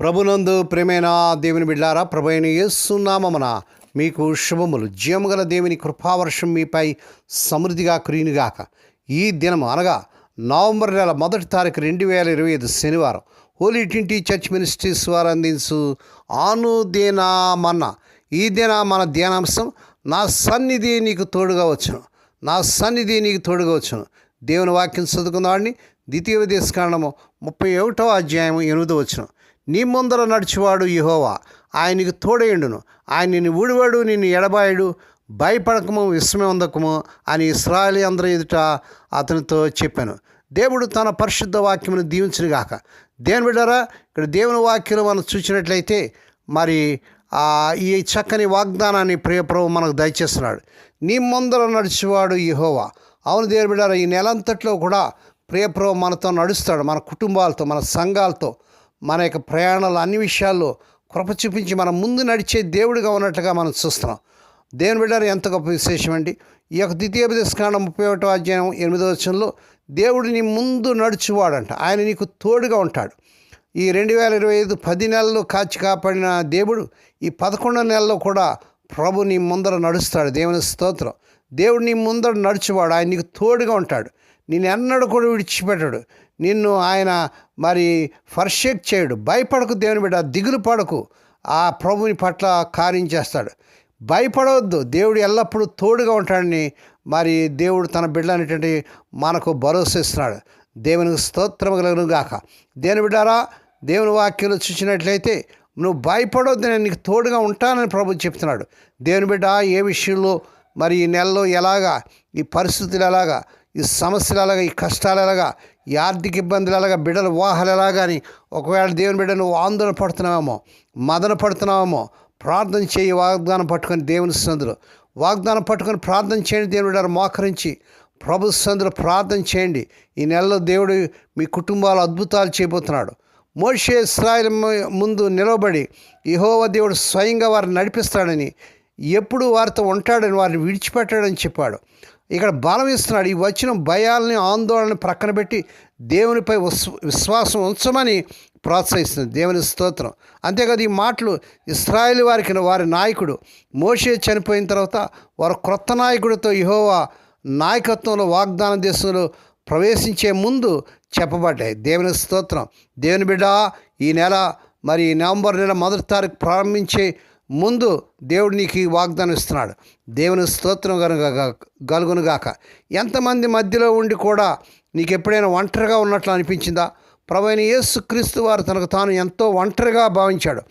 ప్రభునందు ప్రేమైన దేవుని బిడ్డారా ప్రభైన యేసునామమున మీకు శుభములు. జీవముగల దేవుని కృపావర్షం మీపై సమృద్ధిగా కురియునుగాక. ఈ దినము అనగా నవంబర్ నెల మొదటి తారీఖు రెండు వేల ఇరవై ఐదు శనివారం. హోలీ టింటి చర్చ్ మినిస్ట్రీస్ వారు అందించు ఆనుదేనామన్న ఈ దిన మన ధ్యానాంశం నా సన్నిధి నీకు తోడుగా వచ్చును. నా సన్నిధి నీకు తోడుగా వచ్చును. దేవుని వాక్యం చదువుకున్నవాడిని ద్వితీయ దేశకాండము ముప్పై ఒకటో అధ్యాయం ఎనిమిదో వచ్చును నీ ముందర నడిచేవాడు యహోవా. ఆయనకి తోడేయుండును. ఆయన నిన్ను ఊడివాడు నిన్ను ఎడబాయుడు. భయపడకము విస్మయందకము అని ఇస్రాయలీ అందరి ఎదుట అతనితో చెప్పాను. దేవుడు తన పరిశుద్ధ వాక్యమును దీవించునుగాక. దేని బిడ్డారా ఇక్కడ దేవుని వాక్యం మనం చూసినట్లయితే మరి ఈ చక్కని వాగ్దానాన్ని ప్రియప్రభు మనకు దయచేస్తున్నాడు. నీ ముందర నడిచేవాడు యహోవా. అవును దేవుని బిడ్డారా ఈ నెలంతట్లో కూడా ప్రియప్రభు మనతో నడుస్తాడు. మన కుటుంబాలతో మన సంఘాలతో. మన యొక్క ప్రయాణాలు అన్ని విషయాల్లో కృప చూపించి మనం ముందు నడిచే దేవుడిగా ఉన్నట్టుగా మనం చూస్తున్నాం. దేవుని బిడ్డారు ఎంత గొప్ప విశేషం అండి. ఈ యొక్క ద్వితీయోపదేశకాండం ముప్పై ఒకటో అధ్యాయం ఎనిమిదో వచనంలో దేవుడు నీ ముందు నడుచువాడంట. ఆయన నీకు తోడుగా ఉంటాడు. ఈ రెండు వేల ఇరవై ఐదు పది నెలలు కాచి కాపాడిన దేవుడు ఈ పదకొండో నెలలో కూడా ప్రభు నీ ముందర నడుస్తాడు. దేవుని స్తోత్రం. దేవుడు నీ ముందర నడుచువాడు. ఆయన నీకు తోడుగా ఉంటాడు. నేను ఎన్నడూ కూడా విడిచిపెట్టాడు. నిన్ను ఆయన మరి ఫర్షేక్ చేయడు. భయపడకు దేవుని బిడ్డ దిగులు పడకు. ఆ ప్రభుని పట్ల కార్యం చేస్తాడు. భయపడవద్దు. దేవుడు ఎల్లప్పుడూ తోడుగా ఉంటాడని మరి దేవుడు తన బిడ్డ అనేటువంటి మనకు భరోసా ఇస్తున్నాడు. దేవునికి స్తోత్రం కలుగును గాక. దేని బిడ్డారా దేవుని వాక్యాలు చూసినట్లయితే నువ్వు భయపడవద్దు నేను నీకు తోడుగా ఉంటానని ప్రభు చెప్తున్నాడు. దేవుని బిడ్డ ఏ విషయంలో మరి ఈ నెలలో ఎలాగా ఈ పరిస్థితులు ఎలాగా ఈ సమస్యలు ఎలాగా ఈ కష్టాలు ఎలాగా ఈ ఆర్థిక ఇబ్బందులు ఎలాగా బిడ్డల వివాహాలు ఎలాగా అని ఒకవేళ దేవుని బిడ్డ నువ్వు ఆందోళన పడుతున్నావేమో మదన పడుతున్నావేమో ప్రార్థన చేయి వాగ్దానం పట్టుకొని దేవుని సందులో వాగ్దానం పట్టుకొని ప్రార్థన చేయండి దేవుని బిడ్డ మోకరించి ప్రభు సందులో ప్రార్థన చేయండి. ఈ నెలలో దేవుడు మీ కుటుంబాలు అద్భుతాలు చేయబోతున్నాడు. మోషే ఇస్రాయల్ ముందు నిలబడి యహోవ దేవుడు స్వయంగా వారిని నడిపిస్తాడని ఎప్పుడు వారితో ఉంటాడని వారిని విడిచిపెట్టాడని చెప్పాడు. ఇక్కడ బలం ఇస్తున్నాడు. ఈ వచ్చిన భయాల్ని ఆందోళన ప్రక్కన పెట్టి దేవునిపై విశ్వాసం ఉంచమని ప్రోత్సహిస్తుంది దేవుని స్తోత్రం. అంతేకాదు ఈ మాటలు ఇస్రాయేల్ వారికి వారి నాయకుడు మోషే చనిపోయిన తర్వాత వారు క్రొత్త నాయకుడితో యహోవా నాయకత్వంలో వాగ్దాన దేశంలో ప్రవేశించే ముందు చెప్పబడ్డాయి. దేవుని స్తోత్రం. దేవుని బిడ్డ ఈ నెల మరి నవంబర్ నెల మొదటి తారీఖు ప్రారంభించే ముందు దేవుడు నీకు ఈ వాగ్దానం ఇస్తున్నాడు. దేవుని స్తోత్రం కనుక గలుగునుగాక ఎంతమంది మధ్యలో ఉండి కూడా నీకు ఎప్పుడైనా ఒంటరిగా ఉన్నట్లు అనిపించిందా? ప్రభైన యేసుక్రీస్తు వారు తనకు తాను ఎంతో ఒంటరిగా భావించాడు.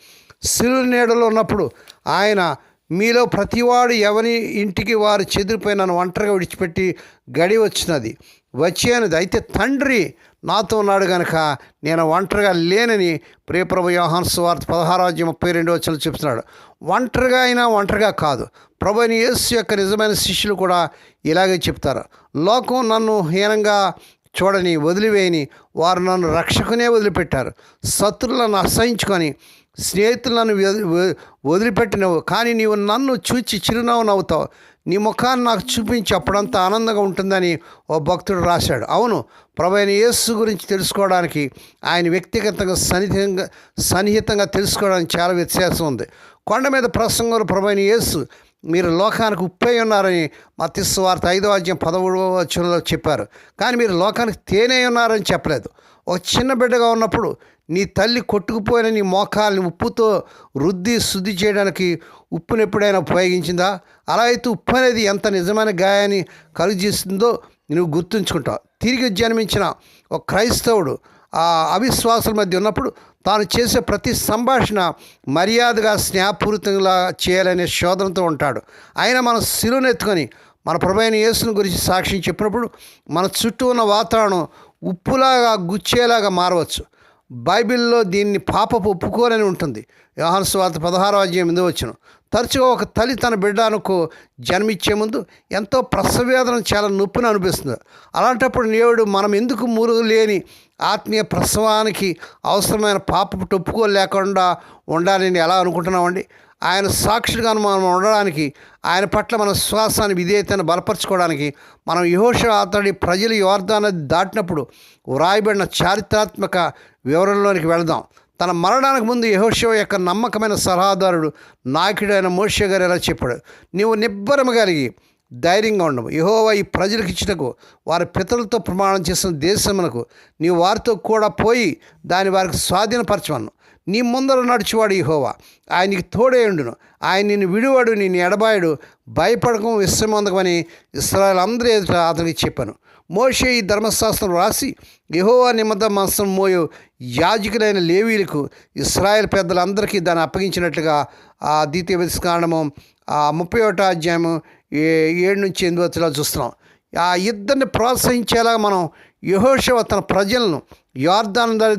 సిలువ నీడలో ఉన్నప్పుడు ఆయన మీలో ప్రతివాడు ఎవరి ఇంటికి వారు చెదిరిపోయి నన్ను ఒంటరిగా విడిచిపెట్టి గడి వచ్చినది. వచ్చేనది అయితే తండ్రి నాతో ఉన్నాడు గనక నేను ఒంటరిగా లేనని ప్రియప్రభు యోహాన్ సువార్త పదహారాజ్యం ముప్పై రెండు వచ్చిన చెప్తున్నాడు. ఒంటరిగా అయినా ఒంటరిగా కాదు. ప్రభు అని యేసు యొక్క నిజమైన శిష్యులు కూడా ఇలాగే చెప్తారు. లోకం నన్ను హీనంగా చూడని వదిలివేయని వారు నన్ను రక్షకునే వదిలిపెట్టారు. శత్రులను అసహించుకొని స్నేహితులను నన్ను వదిలిపెట్టినవు కానీ నీవు నన్ను చూచి చిరునవ్వు నవ్వుతావు. నీ ముఖాన్ని నాకు చూపించి అప్పుడంతా ఆనందంగా ఉంటుందని ఓ భక్తుడు రాశాడు. అవును ప్రభైన యేసు గురించి తెలుసుకోవడానికి ఆయన వ్యక్తిగతంగా సన్నిహితంగా సన్నిహితంగా తెలుసుకోవడానికి చాలా వ్యత్యాసం ఉంది. కొండ మీద ప్రసంగంలో ప్రభైన యేసు మీరు లోకానికి ఉప్పై ఉన్నారని మత్స్సు వార్త ఐదో అధ్యాయం పదమూడవ వచనంలో చెప్పారు. కానీ మీరు లోకానికి తేనె ఉన్నారని చెప్పలేదు. ఒక చిన్న బిడ్డగా ఉన్నప్పుడు నీ తల్లి కొట్టుకుపోయిన నీ మోకాల్ని ఉప్పుతో రుద్ది శుద్ధి చేయడానికి ఉప్పును ఎప్పుడైనా ఉపయోగించిందా? అలా అయితే ఉప్పు అనేది ఎంత నిజమైన గాయాన్ని కలుగజేస్తుందో నువ్వు గుర్తుంచుకుంటావు. తిరిగి జన్మించిన ఒక క్రైస్తవుడు ఆ అవిశ్వాసుల మధ్య ఉన్నప్పుడు తాను చేసే ప్రతి సంభాషణ మర్యాదగా స్నేహపూరితంగా చేయాలనే శోధనతో ఉంటాడు. అయినా మన శిలువనెత్తుకొని మన ప్రభైన యేసుని గురించి సాక్ష్యం చెప్పినప్పుడు మన చుట్టూ ఉన్న వాతావరణం ఉప్పులాగా గుచ్చేలాగా మారవచ్చు. బైబిల్లో దీన్ని పాపపు ఒప్పుకోరని ఉంటుంది. వ్యవహార స్వార్త పదహారో అధ్యాయం ఎనిమిదో వచ్చిన తరచుగా ఒక తల్లి తన బిడ్డకు జన్మిచ్చే ముందు ఎంతో ప్రసవేదన చాలా నొప్పిని అనిపిస్తుంది అలాంటప్పుడు నేవుడు మనం ఎందుకు మురుగు లేని ఆత్మీయ ప్రసవానికి అవసరమైన పాపపు టొప్పుకో లేకుండా ఉండాలని ఎలా అనుకుంటున్నామండి? ఆయన సాక్షిగా మనం ఉండడానికి ఆయన పట్ల మన విశ్వాసాన్ని విధేయతను బలపరచుకోవడానికి మనం యహోష అతడి ప్రజలు యోర్ధాన దాటినప్పుడు వ్రాయబడిన చారిత్రాత్మక వివరణలోనికి వెళదాం. తన మరణానికి ముందు యహోశివ యొక్క నమ్మకమైన సలహాదారుడు నాయకుడైన మోషే గారు ఎలా చెప్పాడు? నీవు నిబ్బరము కలిగి ధైర్యంగా ఉండవు యహోవా ఈ ప్రజలకు ఇచ్చినకు వారి పితరులతో ప్రమాణం చేసిన దేశమునకు నీవు వారితో కూడా పోయి దాని వారికి స్వాధీనపరచమను. నీ ముందర నడుచువాడు యహోవా. ఆయనకి తోడేయుండును ఆయన నిన్ను విడివాడు నిన్ను ఎడబాయుడు. భయపడకం విశ్రమందకమని ఇస్రాయల్ అందరి ఎదుట అతనికి చెప్పాను. మోషే ఈ ధర్మశాస్త్రం రాసి యహోవా నిమిత్త మనసం మోయు యాజకులైన లేవీలకు ఇస్రాయల్ పెద్దలందరికీ దాన్ని అప్పగించినట్లుగా ఆ ద్వితీయ విస్కారణము ఆ ముప్పై ఒకటో అధ్యాయము ఏ- ఏడు నుంచి ఎనిమిది వచ్చేలా చూస్తున్నాం. ఆ ఇద్దరిని ప్రోత్సహించేలాగా మనం యహోషవ తన ప్రజలను యార్దాన్ నది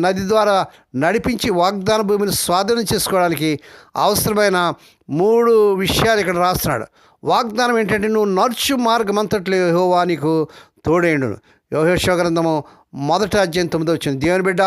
నది ద్వారా నడిపించి వాగ్దాన భూమిని స్వాధీనం చేసుకోవడానికి అవసరమైన మూడు విషయాలు ఇక్కడ రాస్తున్నాడు. వాగ్దానం ఏంటంటే నువ్వు నడుచు మార్గం అంతట్లో యహోవా నీకు తోడేండు. యోహేశ్వ గ్రంథము మొదట అధ్యాయం తొమ్మిది వచ్చింది దేవుని బిడ్డ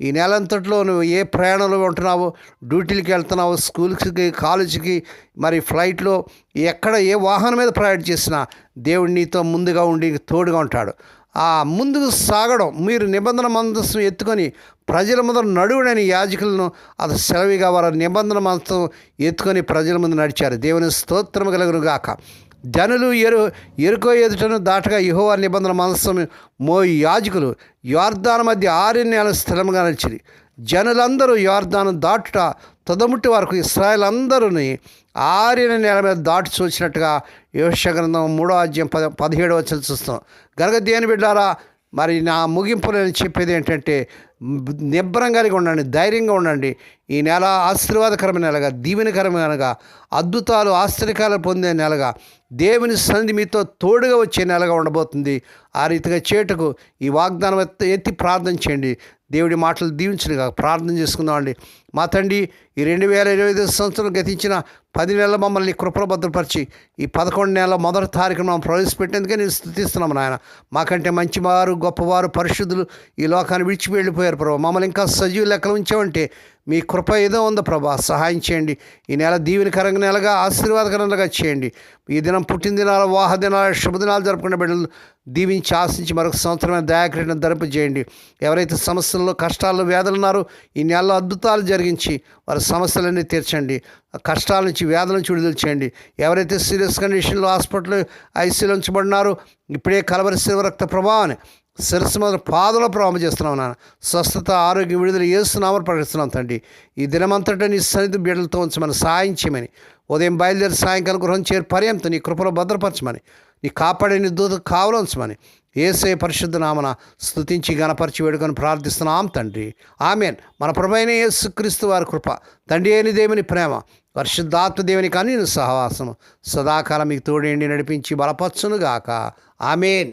ఈ నెలంతట్లో నువ్వు ఏ ప్రయాణంలో ఉంటున్నావు? డ్యూటీలకి వెళ్తున్నావు? స్కూల్స్కి కాలేజీకి మరి ఫ్లైట్లో ఎక్కడ ఏ వాహనం మీద ప్రయాణం చేసినా దేవుడు నీతో ముందుగా ఉండి తోడుగా ఉంటాడు. ఆ ముందుకు సాగడం మీరు నిబంధన మందస్సు ఎత్తుకొని ప్రజల ముందర నడువుడని యాజకులను అది సెలవిగా వారు నిబంధన మంత్రం ఎత్తుకొని ప్రజల ముందు నడిచారు. దేవుని స్తోత్రం కలుగును గాక. జనులు ఎరు ఎరుకో ఎదుటను దాటగా యెహోవా నిబంధన మనస్సు మోయి యాజకులు యార్దాన మధ్య ఆరు స్థిరంగా నడిచింది జనులందరూ యార్దాను దాటుట తుదముట్టి వరకు ఇస్రాయల్ అందరూని ఆరిన నెల మీద దాటి చూసినట్టుగా యోష గ్రంథం మూడో అధ్యాయం పద పదిహేడు వచ్చిన చూస్తాం గనక దేని బిడ్డారా మరి నా ముగింపులో నేను చెప్పేది ఏంటంటే నిబ్బరం కలిగి ఉండండి ధైర్యంగా ఉండండి. ఈ నెల ఆశీర్వాదకరమైన నెలగా దీవెనకరమైన నెలగా అద్భుతాలు ఆశ్చర్యకాలు పొందే నెలగా దేవుని సన్నిధి మీతో తోడుగా వచ్చే నెలగా ఉండబోతుంది. ఆ రీతిగా చేటుకు ఈ వాగ్దానం ఎత్తి ఎత్తి ప్రార్థన చేయండి. దేవుడి మాటలు దీవించనుగా ప్రార్థన చేసుకుందామండి. మా తండ్రి ఈ రెండు వేల ఇరవై ఐదు సంవత్సరం గతించిన పది నెలల మమ్మల్ని కృపలో భద్రపరిచి ఈ పదకొండు నెలల మొదటి తారీఖును మనం ప్రవేశపెట్టేందుకే నేను స్థుతిస్తున్నాము నాయన. మాకంటే మంచివారు గొప్పవారు పరిశుద్ధులు ఈ లోకాన్ని విడిచి వెళ్ళిపోయారు ప్రభు. మమ్మల్ని ఇంకా సజీవ లెక్కలు ఉంచామంటే మీ కృప ఏదో ఉందో ప్రభా. సహాయం చేయండి. ఈ నెల దీవెనకరంగా నెలగా ఆశీర్వాదకరంగా చేయండి. ఈ దినం పుట్టినదినాలు వాహదినాలు వాహ దినాలు శుభదినాలు జరుపుకునే బిడ్డలు దీవించి ఆశించి మరొక సంవత్సరమైన దయాకరణ ధరింప చేయండి ఎవరైతే సమస్యల్లో కష్టాల్లో వ్యాధులు ఉన్నారో ఈ నెలలో అద్భుతాలు జరిగి జరిగించి వారి సమస్యలన్నీ తీర్చండి. కష్టాల నుంచి వ్యాధుల నుంచి విడుదల చేయండి. ఎవరైతే సీరియస్ కండిషన్లో హాస్పిటల్ ఐసీలో ఉంచబడినారో ఇప్పుడే కలవరి శివరక్త ప్రభావాన్ని శిరస్సు మొదలు పాదల ప్రభావం చేస్తున్నాం నాన్న. స్వస్థత ఆరోగ్యం విడుదల చేస్తున్నామని ప్రకటిస్తున్నాం తండ్రి. ఈ దినమంతటా నీ సన్నిధి బిడ్డలతో ఉంచమని సాయం చేయమని. ఉదయం బయలుదేరి సాయంకాలం గృహం చేరి పర్యంతం నీ కృపలో భద్రపరచమని. నీ కాపాడే నీ దూత కావలంచమని ఏసే పరిశుద్ధ నామన స్థుతించి గణపరిచి వేడుకొని ప్రార్థిస్తున్నాం తండ్రి. ఆమెన్. మన ప్రభైన యేసుక్రీస్తు వారి కృప తండ్రి అయిన దేవుని ప్రేమ పరిశుద్ధాత్మ దేవుని కానీ సహవాసము సదాకాలం మీకు తోడేండి నడిపించి బలపరచునుగాక. ఆమెన్.